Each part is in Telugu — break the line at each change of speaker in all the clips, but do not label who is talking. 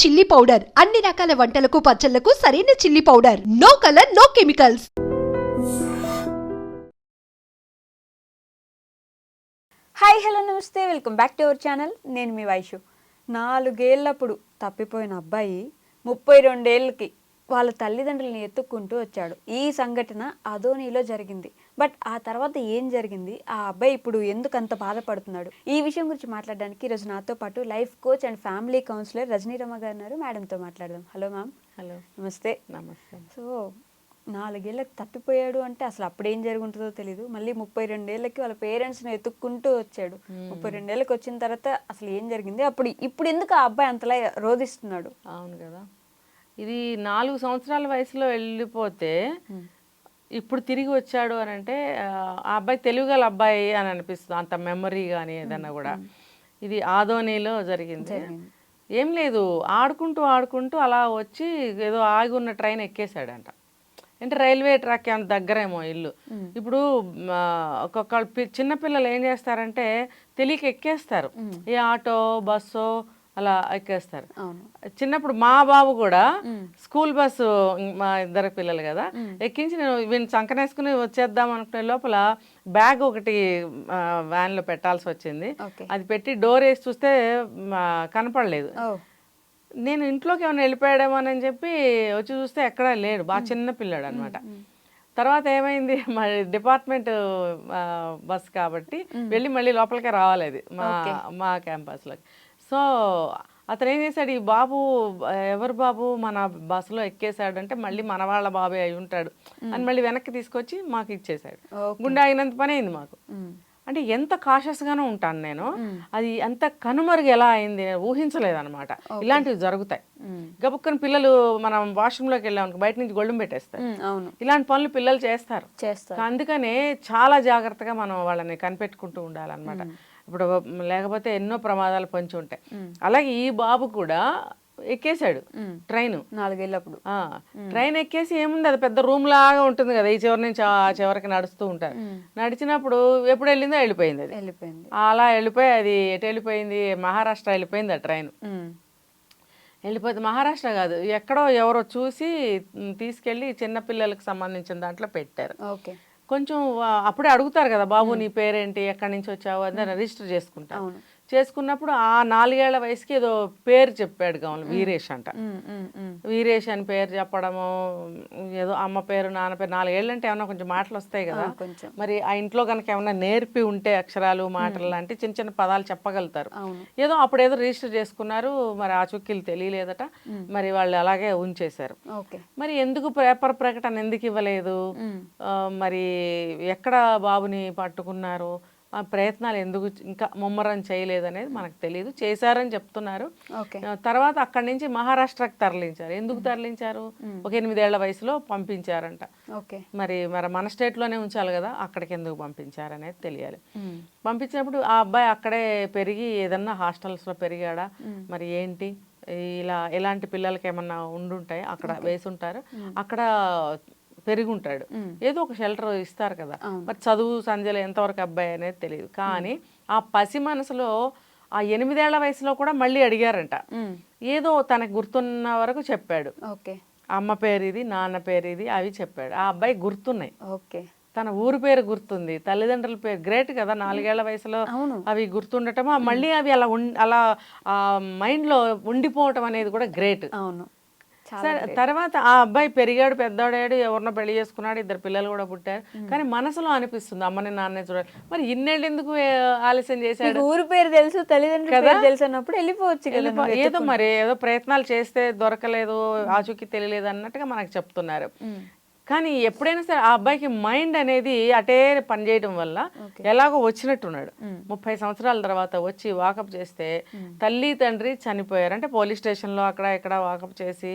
Chilli powder. అన్ని రకాల వంటలకు పచ్చళ్ళకు సరైన chilli powder. No colour no chemicals.
Hi hello నమస్తే. Welcome back to our channel. నేను మీ వైషు. నాలుగేళ్ళప్పుడు తప్పిపోయిన అబ్బాయి ముప్పై రెండేళ్ళకి వాళ్ళ తల్లిదండ్రులని ఎత్తుక్కుంటూ వచ్చాడు. ఈ సంఘటన అదోనిలో జరిగింది. బట్ ఆ తర్వాత ఏం జరిగింది? ఆ అబ్బాయి ఇప్పుడు ఎందుకు అంత బాధపడుతున్నాడు? ఈ విషయం గురించి మాట్లాడడానికి ఈరోజు నాతో పాటు life coach and family counsellor Rajaniramma గారు ఉన్నారు. మేడంతో మాట్లాడదాం. Hello ma'am.
హలో.
నమస్తే.
నమస్తే.
సో నాలుగేళ్ళకి తప్పిపోయాడు అంటే అసలు అప్పుడు ఏం జరుగుంటుందో తెలియదు మళ్ళీ ముప్పై రెండేళ్ళకి వాళ్ళ పేరెంట్స్ని ఎత్తుక్కుంటూ వచ్చాడు. ముప్పై రెండేళ్ళకి వచ్చిన తర్వాత అసలు ఏం జరిగింది? అప్పుడు ఇప్పుడు ఎందుకు ఆ అబ్బాయి అంతలా రోధిస్తున్నాడు?
అవును కదా. ఇది నాలుగు సంవత్సరాల వయసులో వెళ్ళిపోతే ఇప్పుడు తిరిగి వచ్చాడు అని అంటే ఆ అబ్బాయి తెలుగుగల అబ్బాయి అని అనిపిస్తుంది. అంత మెమరీ కానీ ఏదన్నా కూడా. ఇది ఆదోనిలో జరిగింది. ఏం లేదు. ఆడుకుంటూ ఆడుకుంటూ అలా వచ్చి ఏదో ఆగి ఉన్న ట్రైన్ ఎక్కేశాడంట. అంటే రైల్వే ట్రాక్ అంత దగ్గరేమో ఇల్లు. ఇప్పుడు ఒక్కొక్క పి- చిన్న పిల్లలు ఏం చేస్తారంటే తెలియక ఎక్కేస్తారు. ఏ ఆటో బస్సో అలా ఎక్కేస్తారు. చిన్నప్పుడు మా బాబు కూడా స్కూల్ బస్సు మా ఇద్దరు పిల్లలు కదా ఎక్కించి నేను వీడిని సంకనేసుకుని వచ్చేద్దాం అనుకునే లోపల బ్యాగ్ ఒకటి van లో పెట్టాల్సి వచ్చింది. అది పెట్టి డోర్ వేసి చూస్తే కనపడలేదు. నేను ఇంట్లోకి ఏమైనా వెళ్ళిపోయాడేమో అని చెప్పి వచ్చి చూస్తే ఎక్కడా లేడు బాగా చిన్న పిల్లాడు అనమాట తర్వాత ఏమైంది మరి డిపార్ట్మెంట్ బస్ కాబట్టి వెళ్ళి మళ్ళీ లోపలికే రావాలి అది మా మా క్యాంపస్లోకి. సో అతను ఏం చేశాడు ఈ బాబు ఎవరు బాబు? మన బస్సులో ఎక్కేశాడు అంటే మళ్ళీ మన వాళ్ళ బాబే అయి ఉంటాడు. అని మళ్ళీ వెనక్కి తీసుకొచ్చి మాకు ఇచ్చేశాడు.
ఓకే.
గుండె ఆగినంత పని అయింది మాకు. అంటే ఎంత కాషస్గానే ఉంటాను నేను. అది అంత కనుమరుగు ఎలా అయింది ఊహించలేదన్నమాట. ఇలాంటివి జరుగుతాయి. గబుక్కని పిల్లలు మనం వాష్రూమ్లోకి వెళ్ళాం అనుకో, బయట నుంచి గొళ్ళెం పెట్టేస్తారు ఇలాంటి పనులు పిల్లలు చేస్తారు.
చేస్తారు.
అందుకనే చాలా జాగ్రత్తగా మనం వాళ్ళని కనిపెట్టుకుంటూ ఉండాలన్నమాట. ఇప్పుడు లేకపోతే ఎన్నో ప్రమాదాలు పొంచి ఉంటాయి. అలాగే ఈ బాబు కూడా ఎక్కేశాడు. ట్రైన్.
నాలుగేళ్ళప్పుడు.
ట్రైన్ ఎక్కేసి ఏముంది? అది పెద్ద రూమ్ లాగా ఉంటుంది కదా ఈ చివరి నుంచి ఆ చివరికి నడుస్తూ ఉంటారు. నడిచినప్పుడు ఎప్పుడు వెళ్ళిందో వెళ్ళిపోయింది అది.
వెళ్ళిపోయింది.
అలా వెళ్ళిపోయి అది ఎటు వెళ్ళిపోయింది? మహారాష్ట్ర వెళ్ళిపోయింది ఆ ట్రైన్. వెళ్ళిపోతే మహారాష్ట్ర కాదు ఎక్కడో ఎవరో చూసి తీసుకెళ్ళి చిన్నపిల్లలకు సంబంధించిన దాంట్లో పెట్టారు.
ఓకే.
కొంచెం అప్పుడే అడుగుతారు కదా బాబు నీ పేరేంటి? ఎక్కడి నుంచి వచ్చావు? అని రిజిస్టర్ చేసుకుంటారు. చేసుకున్నప్పుడు ఆ నాలుగేళ్ళ వయసుకి ఏదో పేరు చెప్పాడు కావాలి వీరేష్ అంట. వీరేష్ అని పేరు చెప్పడము ఏదో అమ్మ పేరు నాన్న పేరు నాలుగేళ్ళు అంటే ఏమన్నా కొంచెం మాటలు వస్తాయి కదా. మరి ఆ ఇంట్లో కనుక ఏమన్నా నేర్పి ఉంటే అక్షరాలు మాటలు లాంటి చిన్న చిన్న పదాలు చెప్పగలుగుతారు. ఏదో అప్పుడు ఏదో రిజిస్టర్ చేసుకున్నారు మరి ఆ చుక్కీలు తెలియలేదట. మరి వాళ్ళు అలాగే ఉంచేశారు. మరి ఎందుకు పేపర్ ప్రకటన ఎందుకు ఇవ్వలేదు? మరి ఎక్కడ బాబుని పట్టుకున్నారు? ఆ ప్రయత్నాలు ఎందుకు ఇంకా ముమ్మరం చేయలేదు అనేది మనకు తెలియదు చేశారని చెప్తున్నారు. తర్వాత అక్కడి నుంచి మహారాష్ట్రకి తరలించారు. ఎందుకు తరలించారు? ఒక ఎనిమిదేళ్ళ వయసులో పంపించారంట.
ఓకే.
మరి మరి మన స్టేట్లోనే ఉంచాలి కదా అక్కడికి ఎందుకు పంపించారు అనేది తెలియాలి. పంపించినప్పుడు ఆ అబ్బాయి అక్కడే పెరిగి ఏదన్నా హాస్టల్స్లో పెరిగాడా? మరి ఏంటి? ఇలా ఎలాంటి పిల్లలకి ఏమన్నా ఉండుంటాయి? అక్కడ వేసి ఉంటారు అక్కడ పెరిగి ఉంటాడు ఏదో ఒక షెల్టర్ ఇస్తారు కదా. మరి చదువు సంధ్యలో ఎంతవరకు అబ్బాయి అనేది తెలియదు. కానీ ఆ పసి మనసులో ఆ ఎనిమిదేళ్ళ వయసులో కూడా మళ్ళీ అడిగారంట. ఏదో తనకు గుర్తున్న వరకు చెప్పాడు.
ఓకే.
అమ్మ పేరు ఇది నాన్న పేరు ఇది అవి చెప్పాడు. ఆ అబ్బాయి గుర్తున్నాయి.
ఓకే.
తన ఊరు పేరు గుర్తుంది తల్లిదండ్రుల పేరు గ్రేట్ కదా నాలుగేళ్ళ వయసులో. అవి గుర్తుండటం మళ్ళీ అవి అలా ఉం- అలా ఆ మైండ్లో ఉండిపోవటం అనేది కూడా గ్రేట్.
అవును.
సరే తర్వాత ఆ అబ్బాయి పెరిగాడు పెద్దవాడాడు ఎవరినో పెళ్ళి చేసుకున్నాడు ఇద్దరు పిల్లలు కూడా పుట్టారు. కానీ మనసులో అనిపిస్తుంది అమ్మని నాన్నే చూడాలి. మరి ఇన్నేళ్ళు ఎందుకు ఆలస్యం చేశాడు?
ఊరు పేరు తెలుసు తల్లిదండ్రుల తెలుసు అన్నప్పుడు వెళ్ళిపోవచ్చు
ఏదో మరి ఏదో ప్రయత్నాలు చేస్తే దొరకలేదు ఆచూకీ తెలియలేదు అన్నట్టుగా మనకు చెప్తున్నారు. కానీ ఎప్పుడైనా సరే ఆ అబ్బాయికి మైండ్ అనేది అటే పనిచేయడం వల్ల ఎలాగో వచ్చినట్టున్నాడు. ముప్పై సంవత్సరాల తర్వాత వచ్చి వాకప్ చేస్తే తల్లి తండ్రి చనిపోయారు. అంటే పోలీస్ స్టేషన్లో అక్కడ ఇక్కడ వాకప్ చేసి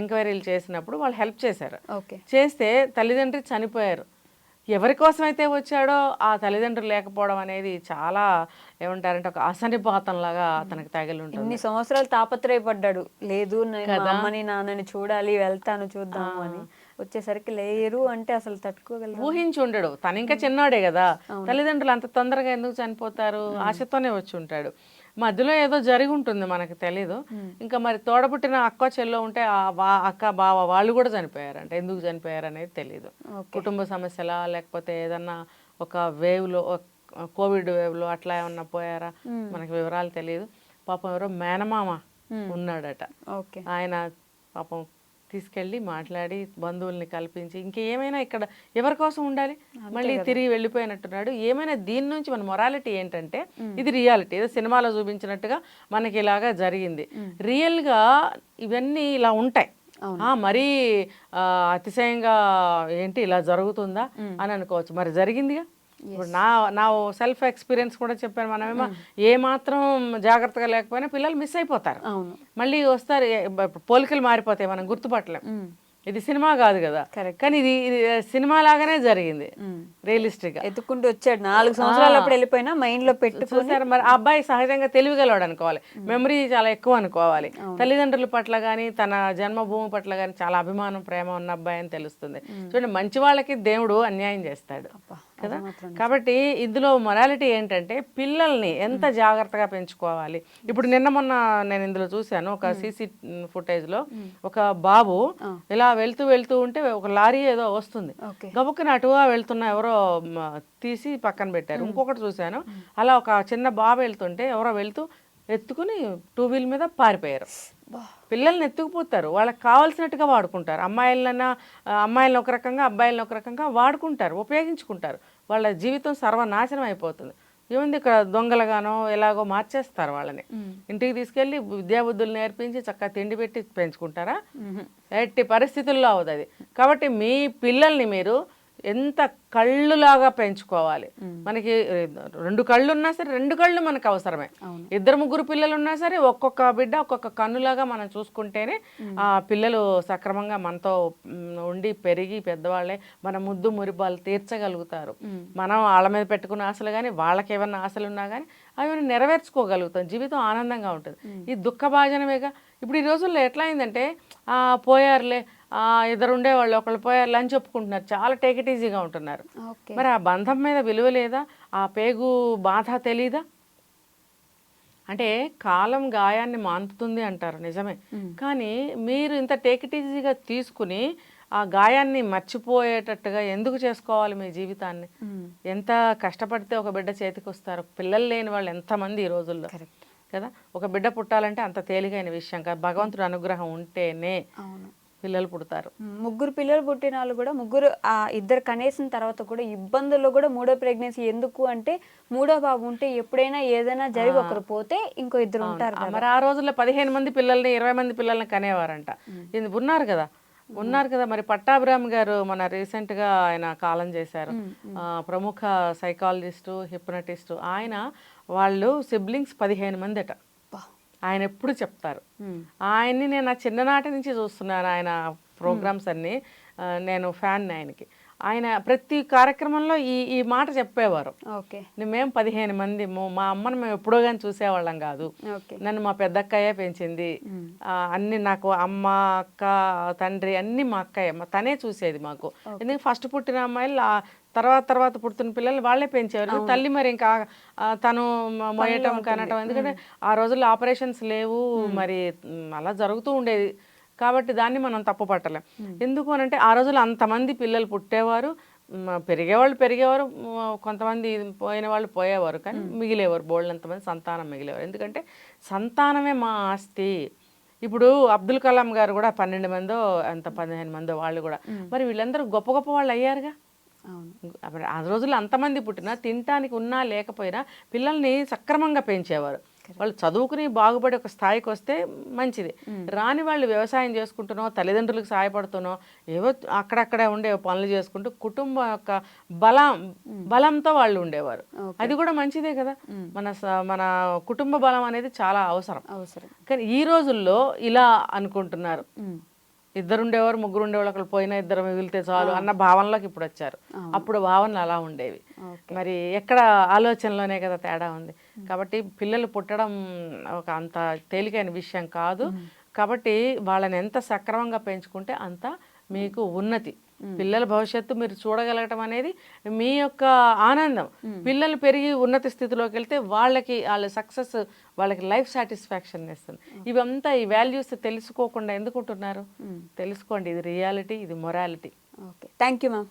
ఎంక్వైరీలు చేసినప్పుడు వాళ్ళు హెల్ప్ చేశారు. చేస్తే తల్లిదండ్రి చనిపోయారు. ఎవరి కోసం అయితే వచ్చాడో ఆ తల్లిదండ్రులు లేకపోవడం అనేది చాలా ఏమంటారంటే ఒక అసనిపాతం లాగా అతనికి తగిలి ఉంటుంది.
ఇన్ని సంవత్సరాలు తాపత్రయపడ్డాడు. లేదు నేను అమ్మని నాన్నని చూడాలి వెళ్తాను చూద్దాము అని. వచ్చేసరికి లేరు అంటే అసలు తట్టుకోగలరు?
ఊహించి ఉండడు. తను ఇంకా చిన్నవాడే కదా. తల్లిదండ్రులు అంత తొందరగా ఎందుకు చనిపోతారు? ఆశతోనే వచ్చి ఉంటాడు. మధ్యలో ఏదో జరిగి ఉంటుంది మనకు తెలీదు. ఇంకా మరి తోడబుట్టిన అక్క చెల్లో ఉంటే అక్క బావ వాళ్ళు కూడా చనిపోయారంట. ఎందుకు చనిపోయారు అనేది తెలియదు కుటుంబ సమస్యలా లేకపోతే ఏదన్నా ఒక వేవ్లో కోవిడ్ వేవ్లో అట్లా ఏమన్నా పోయారా? మనకి వివరాలు తెలియదు పాపం ఎవరో మేనమామ ఉన్నాడట.
ఓకే.
ఆయన పాపం తీసుకెళ్ళి మాట్లాడి బంధువుల్ని కల్పించి ఇంకేమైనా ఇక్కడ ఎవరి కోసం ఉండాలి? మళ్ళీ తిరిగి వెళ్ళిపోయినట్టున్నాడు. ఏమైనా దీని నుంచి మన మొరాలిటీ ఏంటంటే ఇది రియాలిటీ ఏదో సినిమాలో చూపించినట్టుగా మనకి ఇలాగా జరిగింది. రియల్గా ఇవన్నీ ఇలా ఉంటాయి. ఆ, మరీ అతిశయంగా ఏంటి ఇలా జరుగుతుందా అని అనుకోవచ్చు. మరి జరిగిందిగా? ఇప్పుడు నా నా సెల్ఫ్ ఎక్స్పీరియన్స్ కూడా చెప్పాను మనమేమో ఏ మాత్రం జాగ్రత్తగా లేకపోయినా పిల్లలు మిస్ అయిపోతారు. మళ్ళీ వస్తారు పోలికలు మారిపోతాయి మనం గుర్తుపట్టలేం. ఇది సినిమా కాదు కదా. కానీ ఇది సినిమా లాగానే జరిగింది. రియలిస్టిక్గా
ఎత్తుకుంటూ వచ్చాడు. నాలుగు సంవత్సరాలు అప్పుడు వెళ్ళిపోయినా మైండ్లో పెట్టుకుని
చూసారు మరి ఆ అబ్బాయి సహజంగా తెలివిగలవాడు అనుకోవాలి. మెమరీ చాలా ఎక్కువ అనుకోవాలి. తల్లిదండ్రుల పట్ల కానీ తన జన్మభూమి పట్ల కానీ చాలా అభిమానం ప్రేమ ఉన్న అబ్బాయి అని తెలుస్తుంది. చూడండి మంచి వాళ్ళకి దేవుడు అన్యాయం చేస్తాడు. కదా? కాబట్టి ఇందులో మొరాలిటీ ఏంటంటే పిల్లల్ని ఎంత జాగ్రత్తగా పెంచుకోవాలి? ఇప్పుడు నిన్న మొన్న నేను ఇందులో చూశాను ఒక సీసీ ఫుటేజ్లో ఒక బాబు ఇలా వెళ్తూ వెళ్తూ ఉంటే ఒక లారీ ఏదో వస్తుంది. గబుక్కున అటుగా వెళ్తున్న ఎవరో తీసి పక్కన పెట్టారు. ఇంకొకటి చూశాను అలా ఒక చిన్న బాబు వెళ్తుంటే ఎవరో వెళ్తూ ఎత్తుకుని టూ వీల్ మీద పారిపోయారు. పిల్లల్ని ఎత్తుకుపోతారు. వాళ్ళకి కావాల్సినట్టుగా వాడుకుంటారు. అమ్మాయిలన్నా ఆ, అమ్మాయిలను ఒక రకంగా అబ్బాయిలను ఒక రకంగా వాడుకుంటారు ఉపయోగించుకుంటారు. వాళ్ళ జీవితం సర్వనాశనం అయిపోతుంది. ఏముంది ఇక్కడ దొంగలుగానో ఎలాగో మార్చేస్తారు వాళ్ళని. ఇంటికి తీసుకెళ్ళి విద్యాబుద్ధులు నేర్పించి చక్కగా తిండి పెట్టి పెంచుకుంటారా? ఎట్టి పరిస్థితుల్లో అవుతుంది కాబట్టి మీ పిల్లల్ని మీరు ఎంత కళ్ళులాగా పెంచుకోవాలి. మనకి రెండు కళ్ళు ఉన్నా సరే రెండు కళ్ళు మనకు అవసరమే. ఇద్దరు ముగ్గురు పిల్లలు ఉన్నా సరే ఒక్కొక్క బిడ్డ ఒక్కొక్క కన్నులాగా మనం చూసుకుంటేనే ఆ పిల్లలు సక్రమంగా మనతో ఉండి పెరిగి పెద్దవాళ్ళే మన ముద్దు మురిపాలు తీర్చగలుగుతారు. మనం వాళ్ళ మీద పెట్టుకున్న ఆశలు కానీ వాళ్ళకి ఏమన్నా ఆశలు ఉన్నా కానీ అవి నెరవేర్చుకోగలుగుతాం. జీవితం ఆనందంగా ఉంటుంది. ఈ దుఃఖ భాజనమేగా ఇప్పుడు ఈ రోజుల్లో ఎట్లా అయిందంటే పోయారులే ఇద్దరు ఉండేవాళ్ళు ఒకళ్ళు పోయారులే అని చెప్పుకుంటున్నారు చాలా టేక్ ఇట్ ఈజీగా ఉంటున్నారు. మరి ఆ బంధం మీద విలువ లేదా? ఆ పేగు బాధ తెలీదా? అంటే కాలం గాయాన్ని మాన్పుతుంది అంటారు నిజమే. కానీ మీరు ఇంత టేక్ ఇట్ ఈజీగా తీసుకుని ఆ గాయాన్ని మర్చిపోయేటట్టుగా ఎందుకు చేసుకోవాలి మీ జీవితాన్ని? ఎంత కష్టపడితే ఒక బిడ్డ చేతికి వస్తారు పిల్లలు లేని వాళ్ళు ఎంతమంది ఈ రోజుల్లో? కదా? ఒక బిడ్డ పుట్టాలంటే అంత తేలికైన విషయం కాదు. భగవంతుడు అనుగ్రహం ఉంటేనే. పిల్లలు పుడతారు.
ముగ్గురు పిల్లలు పుట్టిన వాళ్ళు కూడా ముగ్గురు ఆ ఇద్దరు కనేసిన తర్వాత కూడా ఇబ్బందుల్లో కూడా మూడో ప్రెగ్నెన్సీ ఎందుకు అంటే మూడో బాబు ఉంటే ఎప్పుడైనా ఏదైనా జరిగి ఒకరు పోతే ఇంకో ఇద్దరు ఉంటారు
మరి ఆ రోజుల్లో పదిహేను మంది పిల్లల్ని ఇరవై మంది పిల్లల్ని కనేవారంట. ఇది ఉన్నారు కదా? ఉన్నారు కదా మరి? పట్టాభిరామ్ గారు మన recent గా ఆయన కాలం చేశారు. ఆ, ప్రముఖ సైకాలజిస్టు హిప్నటిస్టు ఆయన వాళ్ళు సిబ్లింగ్స్ పదిహేను మంది అట. ఆయన ఎప్పుడు చెప్తారు. ఆయన్ని నేను నా చిన్ననాటి నుంచి చూస్తున్నాను ఆయన ప్రోగ్రామ్స్ అన్ని. నేను ఫ్యాన్ ఆయనకి. ఆయన ప్రతి కార్యక్రమంలో ఈ ఈ మాట చెప్పేవారు.
ఓకే.
మేము పదిహేను మంది మో- అమ్మని మేము ఎప్పుడో కానీ చూసేవాళ్ళం కాదు.
ఓకే.
నన్ను మా పెద్దక్కయ్యే పెంచింది. ఆ, అన్ని నాకు అమ్మ అక్క తండ్రి అన్ని మా అక్కయ్య తనే చూసేది మాకు. ఎందుకంటే ఫస్ట్ పుట్టిన అమ్మాయిలు తర్వాత తర్వాత పుడుతున్న పిల్లలు వాళ్ళే పెంచేవారు. తల్లి మరి ఇంకా తను మోయటం కనటం ఎందుకంటే ఆ రోజుల్లో ఆపరేషన్స్ లేవు మరి అలా జరుగుతూ ఉండేది. కాబట్టి దాన్ని మనం తప్పు పట్టలేం. ఎందుకు అనంటే ఆ రోజుల్లో అంతమంది పిల్లలు పుట్టేవారు పెరిగేవాళ్ళు పెరిగేవారు కొంతమంది పోయిన వాళ్ళు పోయేవారు కానీ మిగిలేవారు బోల్డ్ అంతమంది సంతానం మిగిలేవారు. ఎందుకంటే సంతానమే మా ఆస్తి. ఇప్పుడు అబ్దుల్ కలాం గారు కూడా పన్నెండు మందో అంత పదిహేను మందో వాళ్ళు కూడా. మరి వీళ్ళందరూ గొప్ప గొప్ప వాళ్ళు అయ్యారుగా?
అవును.
అప్పుడు ఆ రోజుల్లో అంతమంది పుట్టినా తినటానికి ఉన్నా లేకపోయినా పిల్లల్ని సక్రమంగా పెంచేవారు. వాళ్ళు చదువుకుని బాగుపడి ఒక స్థాయికి వస్తే మంచిది. రాని వాళ్ళు వ్యవసాయం చేసుకుంటునో తల్లిదండ్రులకు సహాయపడుతునో ఏవో అక్కడక్కడ ఉండే పనులు చేసుకుంటూ కుటుంబం యొక్క బలం బలంతో వాళ్ళు ఉండేవారు. అది కూడా మంచిదే కదా. మన మన కుటుంబ బలం అనేది చాలా అవసరం.
అవసరం.
కానీ ఈ రోజుల్లో ఇలా అనుకుంటున్నారు. ఇద్దరు ఉండేవారు ముగ్గురు ఉండేవాళ్ళు ఒకళ్ళు పోయినా ఇద్దరు మిగిలితే చాలు అన్న భావనలోకి ఇప్పుడు వచ్చారు. అప్పుడు భావనలు అలా ఉండేవి. మరి ఎక్కడ ఆలోచనలోనే కదా తేడా ఉంది. కాబట్టి పిల్లలు పుట్టడం ఒక అంత తేలికైన విషయం కాదు. కాబట్టి వాళ్ళని ఎంత సక్రమంగా పెంచుకుంటే అంత మీకు ఉన్నతి. పిల్లల భవిష్యత్తు మీరు చూడగలగటం అనేది మీ యొక్క ఆనందం. పిల్లలు పెరిగి ఉన్నత స్థితిలోకి వెళ్తే వాళ్ళకి వాళ్ళ సక్సెస్ వాళ్ళకి లైఫ్ సాటిస్ఫాక్షన్ ఇస్తుంది ఇవంతా ఈ వాల్యూస్ తెలుసుకోకుండా ఎందుకుంటున్నారు? తెలుసుకోండి ఇది రియాలిటీ ఇది morality.
Okay. Thank you ma'am.